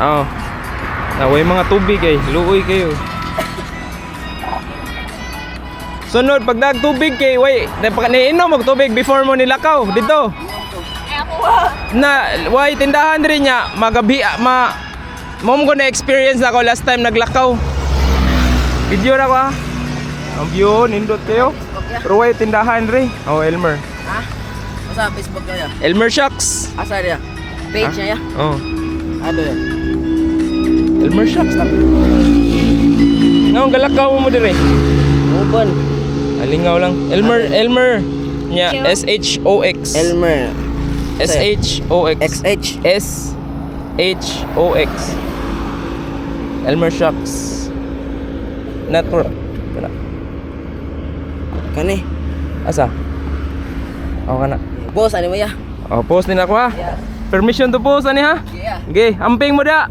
Oo. Naway mga tubig eh. Luoy kayo. Sunod, pag nagtubig kay, way, nainom mag tubig before mo nilakaw dito. Na, way, tindahan rin niya, magabi, ma, mom ko na experience na ako last time naglakaw. Video na ko ha. Ang view, nindot kayo. Pero way, tindahan rin. Oh, Elmer. Ha? Asa Facebook niya? Elmer Shocks. Asa niya? Page niya ya? Oh. Ano yan? Elmer Shocks na. Ngayon, galakaw mo dire. Open. Alingaw lang. Elmer, Elmer. Nya, S-H-O-X. Elmer. S-H-O-X. XH. S-H-O-X. Elmer Shocks. Network. Kana. Kani. Asa? O kana. Boss, ano mo ya? O, post din ako ha. Yeah. Permission to post ani ha? Yeah. Okay, amping mo da.